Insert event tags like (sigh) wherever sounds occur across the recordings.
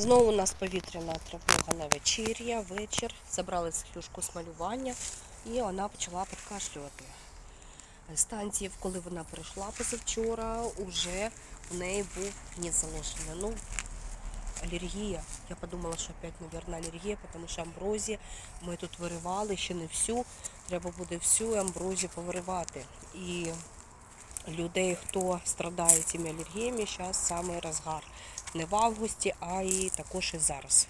Знову у нас повітряна тривога на вечір'я, вечір. Забрали клюшку з малювання і вона почала підкашлювати. Станції, коли вона прийшла позавчора, уже у неї був ніс заложений. Ну, алергія. Я подумала, що опять, мабуть, алергія, тому що амброзія ми тут виривали, ще не всю. Треба буде всю амброзію повиривати. І людей, хто страдає цими алергіями, зараз саме розгар. Не в августі, а і також і зараз.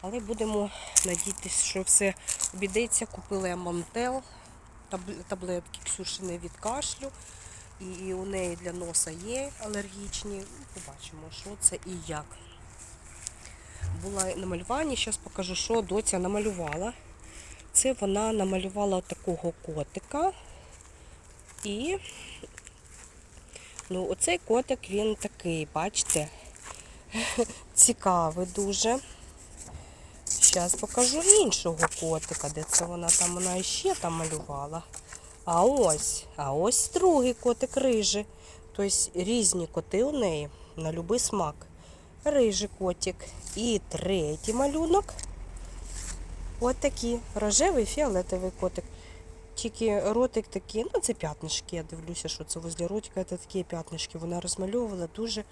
Але будемо надіятися, що все обійдеться. Купили Амантел, таб- таблетки Ксюшини від кашлю. І у неї для носа є алергічні. Побачимо, що це і як. Була на малюванні, зараз покажу, що доця намалювала. Це вона намалювала такого котика. І ну, оцей котик він такий, бачите, цікавий дуже. Зараз покажу іншого котика, де це вона там вона ще там малювала. А ось, а ось другий котик рижий. Тобто різні коти у неї на будь-який смак. Рижий котик. І третій малюнок. Ось такий рожевий фіолетовий котик. Тільки ротик такий, ну це п'ятнишки. Я дивлюся, що це возле ротика, це такі п'ятнишки. Вона розмальовувала дуже.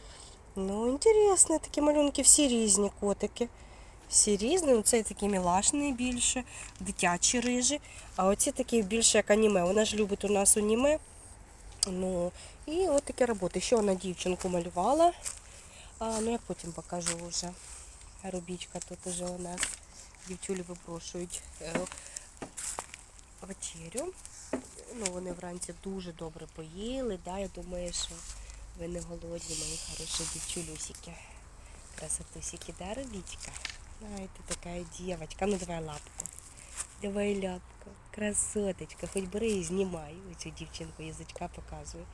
Ну, інтересно, такі малюнки, всі різні котики. Всі різні, ну цей такий мілашний більше, дитячі рижі. А оці такі більше як аніме. Вона ж любить у нас аніме. Ну, і от такі роботи. Ще вона дівчинку малювала. А, ну я потім покажу вже. Робічка тут уже у нас. Дівчулі випрошують е, вечерю. Ну, вони вранці дуже добре поїли. Да? Я думаю, що ви не голодні, мої хороші дівчулюсики. Красотусики, да, Робічка? Ай, ти така дівчинка. Ну давай лапку. Давай лапку. Красоточка. Хоч бери і знімай. Оцю дівчинку язичка показує.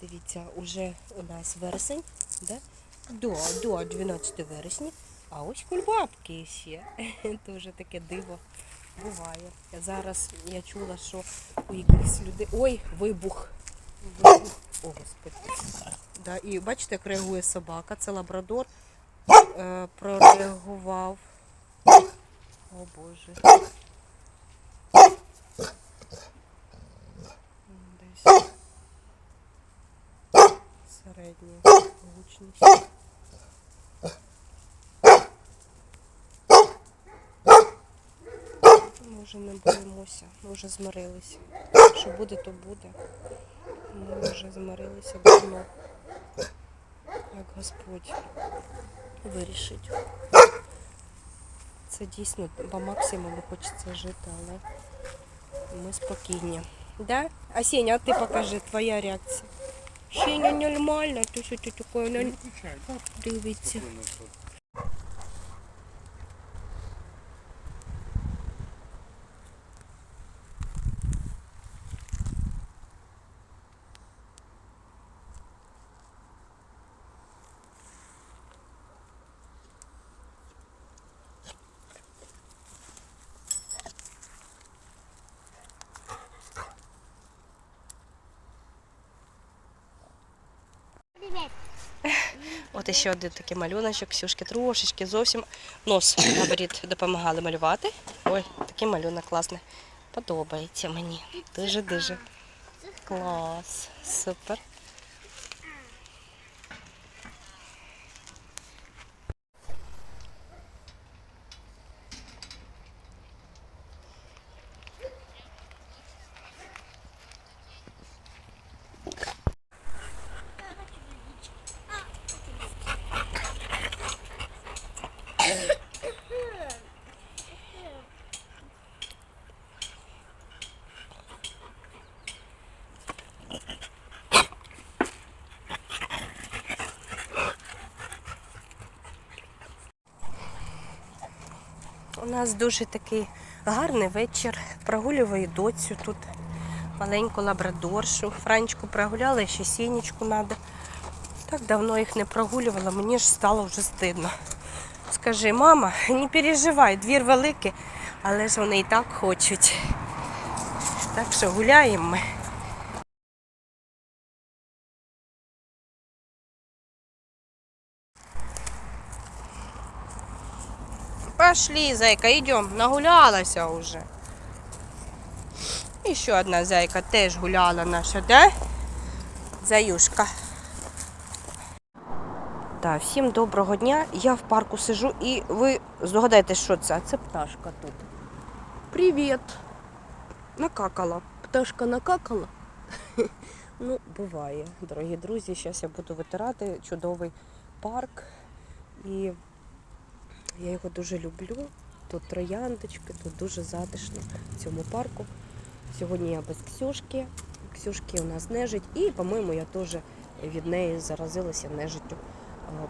Дивіться, уже у нас вересень, да? До, до 12 вересня. А ось кульбабки ще. (laughs) Дуже таке диво буває. Зараз я чула, що у якихось людей. Ой, вибух. Вибух. О, господи. Да, і бачите, як реагує собака. Це лабрадор е, прореагував. О Боже. Десь середня гучність. Ми вже не боїмося, ми вже змирилися. Що буде, то буде. Ми вже змирилися давно. Як Господь вирішить. Це дійсно по максимуму хочеться жити, але ми спокійні. Да? А Сеня, а ти покажи, твоя реакція. Сеня нормально, ти що ти таке не От ще один такий малюночок, Ксюшки трошечки зовсім нос, говорить, допомагали малювати. Ой, такий малюнок класний. Подобається мені. Дуже-дуже. Клас. Супер. У нас дуже такий гарний вечір. Прогулюю доцю тут маленьку лабрадоршу. Франчку прогуляла, ще сінечку треба. Так давно їх не прогулювала, мені ж стало вже стидно. Скажи, мама, не переживай, двір великий, але ж вони і так хочуть. Так що гуляємо ми. Пошли, зайка, йдемо. Нагулялася уже. І ще одна зайка теж гуляла наша, да? Заюшка. Так, всім доброго дня. Я в парку сижу і ви здогадаєтесь, що це? Це пташка тут. Привіт! Накакала. Пташка накакала. (laughs) Ну, буває, дорогі друзі. Зараз я буду витирати чудовий парк. І я його дуже люблю. Тут трояндочки, тут дуже затишно в цьому парку. Сьогодні я без Ксюшки. Ксюшки у нас нежить. І, по-моєму, я теж від неї заразилася нежиттю.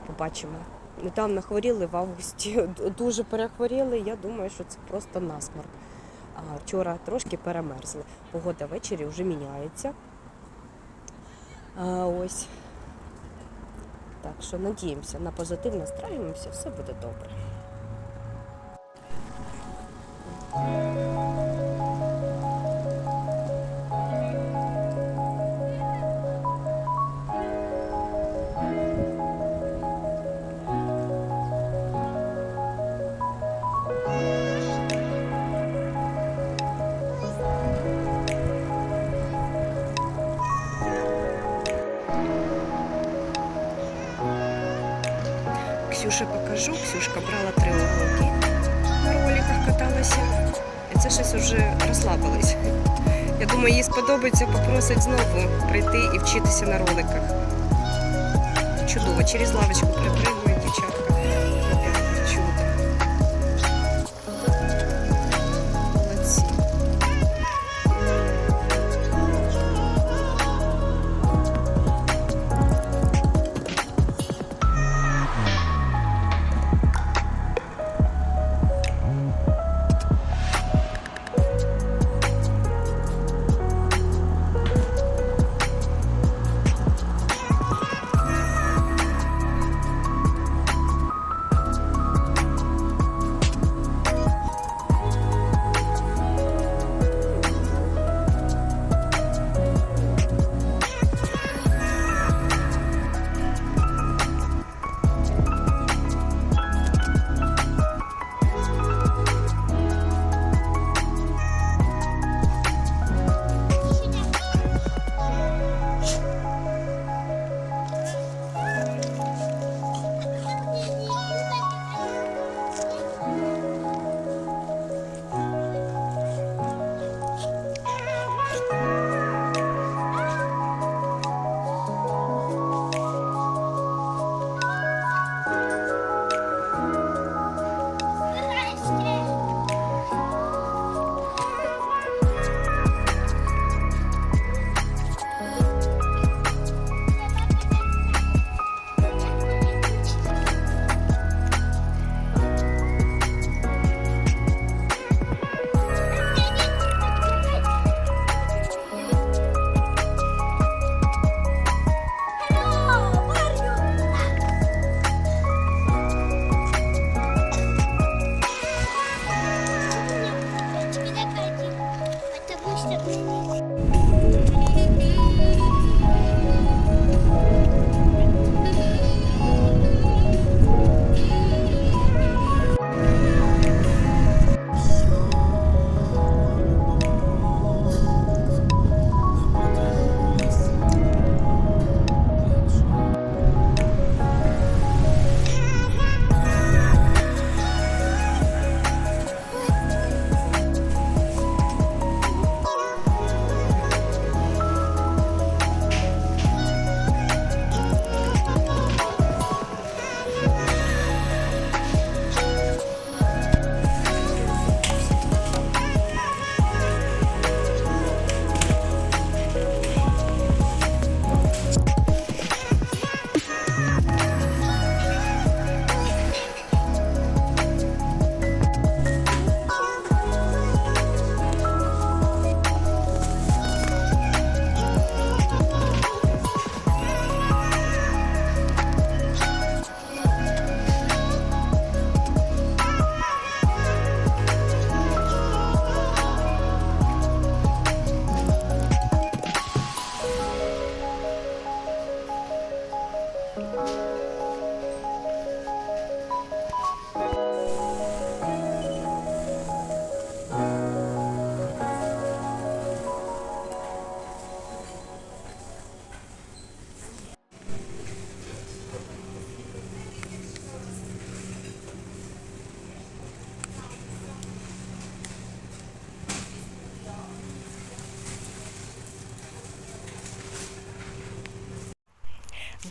Побачимо. Недавно хворіли в августі, дуже перехворіли. Я думаю, що це просто насморк. Вчора трошки перемерзли. Погода ввечері вже міняється. А, ось. Так що надіємося на позитив, настраюємося, все буде добре. Ксюше покажу. Ксюшка брала три. Роликах каталася. І це щось вже розслабилось. Я думаю, їй сподобається, попросить знову прийти і вчитися на роликах. Чудово, через лавочку припригують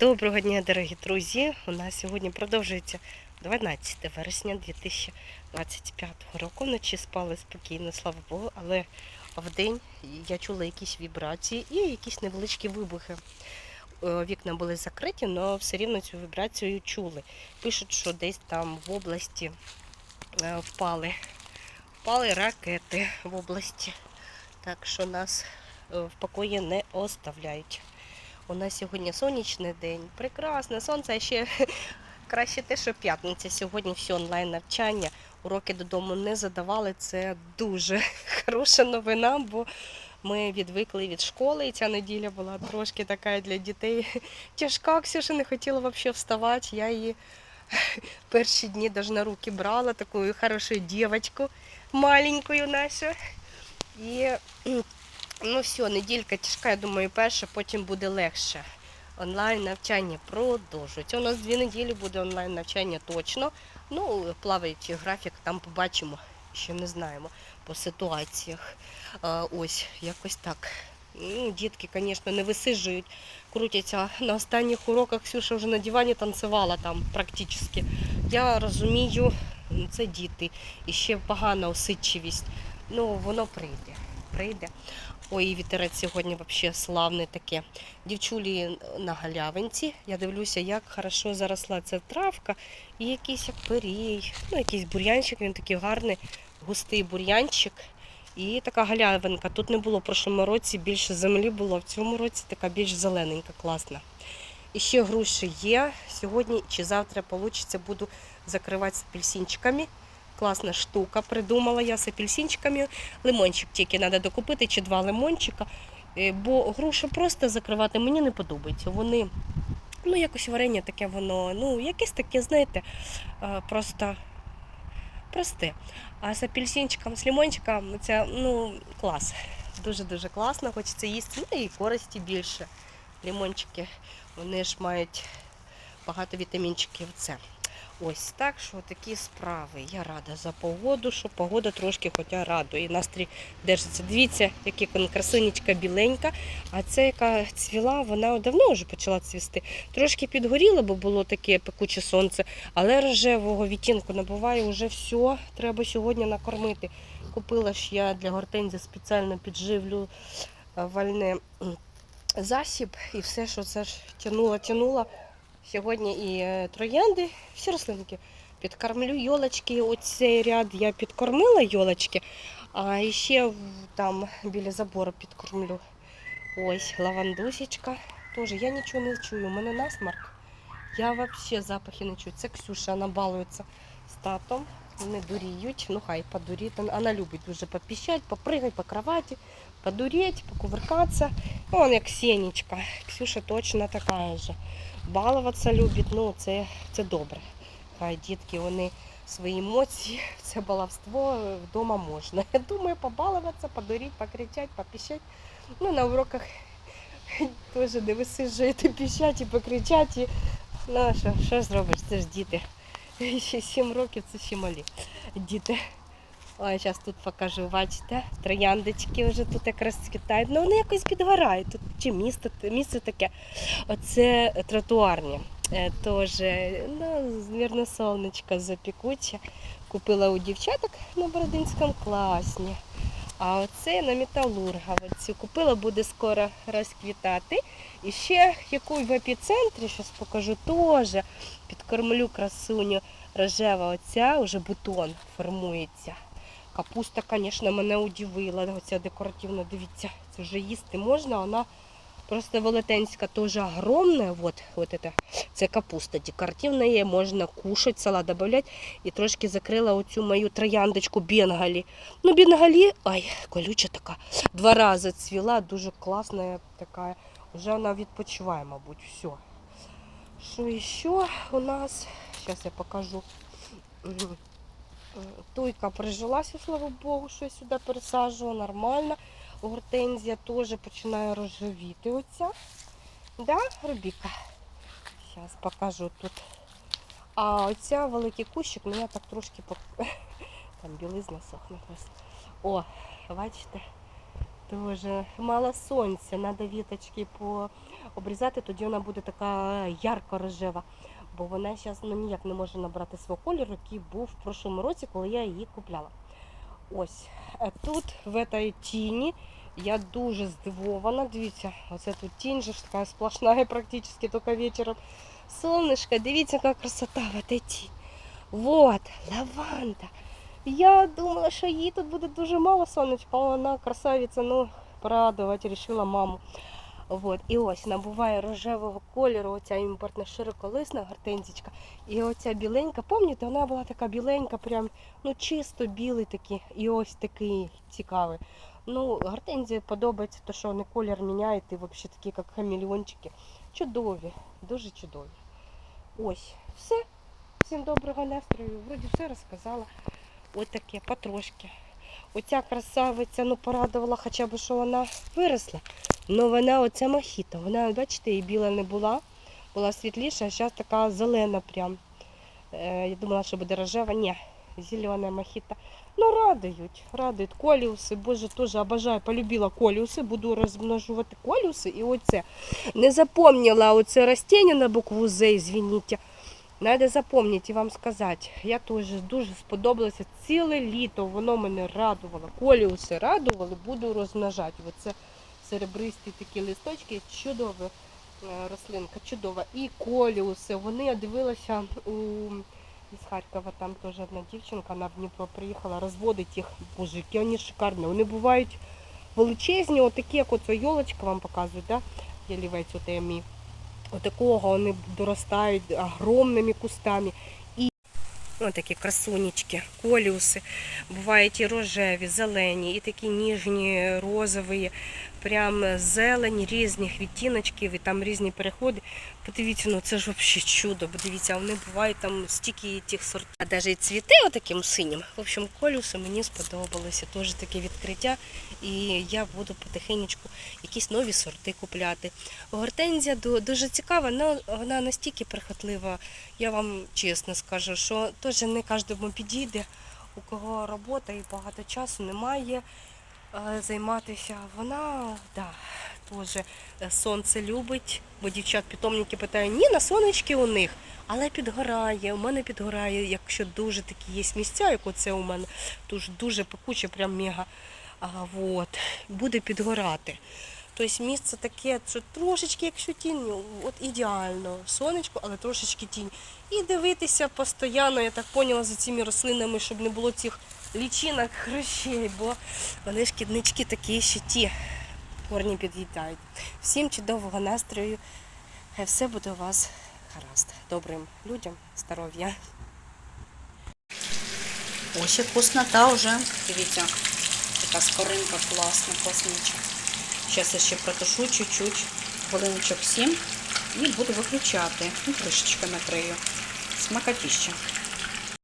Доброго дня, дорогі друзі. У нас сьогодні продовжується 12 вересня 2025 року. Вночі спали спокійно, слава Богу, але вдень я чула якісь вібрації і якісь невеличкі вибухи. Е, Вікна були закриті, але все рівно цю вібрацію чули. Пишуть, що десь там в області е, впали, впали ракети в області. Так що нас е, в покої не оставляють. У нас сьогодні сонячний день, прекрасне сонце, а ще (laughs) краще те, що п'ятниця. Сьогодні все онлайн навчання. Уроки додому не задавали. Це дуже (laughs) хороша новина, бо ми відвикли від школи, і ця неділя була трошки така для дітей (laughs) тяжка. Ксюша не хотіла взагалі вставати. Я її перші дні навіть на руки брала, таку хорошу дівчинку, маленькою нашу. І Ну все, неділька тяжка, я думаю, перша, потім буде легше. Онлайн навчання продовжується. У нас дві неділі буде онлайн навчання точно. Ну, плаваючий графік, там побачимо, ще не знаємо по ситуаціях. А, ось, якось так. Ну, дітки, звісно, не висиджують, крутяться. На останніх уроках Ксюша вже на дивані танцювала там практично. Я розумію, ну, це діти. І ще погана усидчивість. Ну, воно прийде. Прийде. Ой, вітерець сьогодні взагалі славне таке. Дівчулі на галявинці. Я дивлюся, як хорошо заросла ця травка. І якийсь як перій, ну якийсь бур'янчик, він такий гарний, густий бур'янчик. І така галявинка. Тут не було в прошлому році, більше землі було, в цьому році така більш зелененька, класна. І ще груші є. Сьогодні чи завтра вийде, буду закривати з апельсинчиками. Класна штука, придумала я з апельсинчиками. Лимончик тільки треба докупити, чи два лимончика. Е, Бо грушу просто закривати мені не подобається. Вони, ну, якось варення таке воно, ну, якесь таке, знаєте, е, просто просте. А з апельсинчиком, з лимончиком це ну, клас. Дуже-дуже класно, хочеться їсти. Ну і користі більше. Лимончики, вони ж мають багато вітамінчиків С. Ось так, що такі справи. Я рада за погоду, що погода трошки хоча радує. Настрій держиться. Дивіться, яка красунечка біленька. А це яка цвіла, вона давно вже почала цвісти. Трошки підгоріла, бо було таке пекуче сонце, але рожевого відтінку набуває вже все. Треба сьогодні накормити. Купила ж я для гортензії спеціально підживлю е, вальне засіб і все, що це ж тянула, тянула. Сьогодні і е, троянди, всі рослинки. Підкормлю йолочки. Оцей ряд я підкормила йолочки, а ще там біля забору підкормлю. Ось лавандусечка. Тоже я нічого не чую. У мене насмарк. Я взагалі запахи не чую. Це Ксюша, вона балується з татом. Вони дуріють. Ну хай подуріти. Вона любить дуже попіщать, попригати по кроваті, подуріть, покувыркатися. Ну, вона як сінечка. Ксюша точно така же балуватися любить, ну це, це добре. Хай дітки вони свої емоції, (laughs) це баловство вдома можна. Я думаю, побалуватися, подуріть, покричати, попіщать. Ну, на уроках (laughs) теж не висиджуєте піщать і покричать. Ну, що, що зробиш? Це ж діти. Ще 7 років це ще малі діти. Ой, зараз тут покажу, бачите, трояндочки вже тут якраз цвітають. Ну вони якось підгорають. Тут чи місто, місце таке. Оце тротуарні. Е, Тож, ну, звірно, сонечко запікуче. Купила у дівчаток на Бородинському класні. А оце на металурга. Оцю купила, буде скоро розквітати. І ще яку в епіцентрі, щось покажу, теж підкормлю красуню рожева оця, вже бутон формується. Капуста, звісно, мене удивила. Оця декоративна, дивіться, це вже їсти можна, вона просто велетенська, теж огромна. Вот, вот это. Це капуста декоративна є, можна кушати, салат додати. І трошки закрила оцю мою трояндочку бенгалі. Ну, бенгалі, ай, колюча така. Два рази цвіла, дуже класна така. Вже вона відпочиває, мабуть, все. Що ще у нас? Зараз я покажу. Е, Туйка прижилася, слава Богу, що я сюди пересаджувала, нормально. Гортензія теж починає розживіти оця. Да, Рубіка? Зараз покажу тут. А оця великий кущик, ну я так трошки пок... (laughs) там білизна сохне просто. О, бачите, Дуже мало сонця, треба віточки пообрізати, тоді вона буде така ярко рожева. Бо вона зараз ну, ніяк не може набрати свого кольору, який був в прошлому році, коли я її купляла. Ось а тут, в цій тіні, я дуже здивована. Дивіться, оце тут тінь же ж така сплошна, (laughs) практично тільки вечором. Сонечко, дивіться, яка красота в этой тіні. Вот, лаванда. Я думала, що їй тут буде дуже мало сонечка, а вона красавиця, ну, порадувати, рішила маму. Вот. І ось набуває рожевого кольору, оця імпортна широколисна гортензічка. І оця біленька, пам'ятаєте, вона була така біленька, прям ну чисто білий такий. І ось такий цікавий. Ну, гортензії подобається, те, що вони колір міняють, і взагалі такі, як хамелеончики. Чудові, дуже чудові. Ось, все. Всім доброго настрою. Вроді все розказала. Ось таке, потрошки. Оця красавиця ну, порадувала хоча б, що вона виросла. Ну вона оця мохіта. Вона, бачите, і біла не була, була світліша, а зараз така зелена прям. Е, я думала, що буде рожева. Ні, зелена мохіта. Ну, радують, радують. Коліуси, боже, теж обожаю, полюбила коліуси, буду розмножувати коліуси. І оце. Не запомнила оце растіння на букву З, извините. Надо запам'ятати і вам сказати. Я теж дуже сподобалася ціле літо. Воно мене радувало. Коліуси радували, буду розмножати. Оце серебристі такі листочки, чудова е, рослинка, чудова. І коліуси. Вони я дивилася у із Харкова, там теж одна дівчинка, вона в Дніпро приїхала, розводить їх. Боже, які вони шикарні. Вони бувають величезні, отакі, як оця йолочка вам показують, да? ялівець оте мій. Отакого вони доростають огромними кустами. І ось такі красунечки, коліуси. Бувають і рожеві, зелені, і такі ніжні, розові, прям зелені різних відтіночків, і там різні переходи. Подивіться, ну це ж взагалі чудо. Подивіться, вони бувають там стільки тих сортів. А навіть і цвіти отаким синім. В общем, колюси мені сподобалося. Теж таке відкриття. І я буду потихенечку якісь нові сорти купляти. Гортензія дуже цікава, але вона настільки прихотлива, я вам чесно скажу, що теж не кожному підійде, у кого робота і багато часу немає е, займатися. Вона да, теж е, сонце любить, бо дівчат-питомники питають, ні, на сонечки у них, але підгорає. У мене підгорає, якщо дуже такі є місця, як оце у мене, дуже, дуже пекуче, прям мега. А, вот, буде підгорати. Тобто місце таке, що трошечки, якщо тінь, ну, от ідеально, сонечко, але трошечки тінь. І дивитися постійно, я так поняла, за цими рослинами, щоб не було цих лічинок, хрущей, бо вони шкіднички такі ще ті корні під'їдають. Всім чудового настрою. Все буде у вас гаразд. Добрим людям здоров'я. Ось і вкуснота вже. Дивіться, така скоринка класна, класнича. Зараз я ще протушу чуть-чуть, хвилиночок 7 і буду виключати. Ну, кришечка накрию. Смакотіще.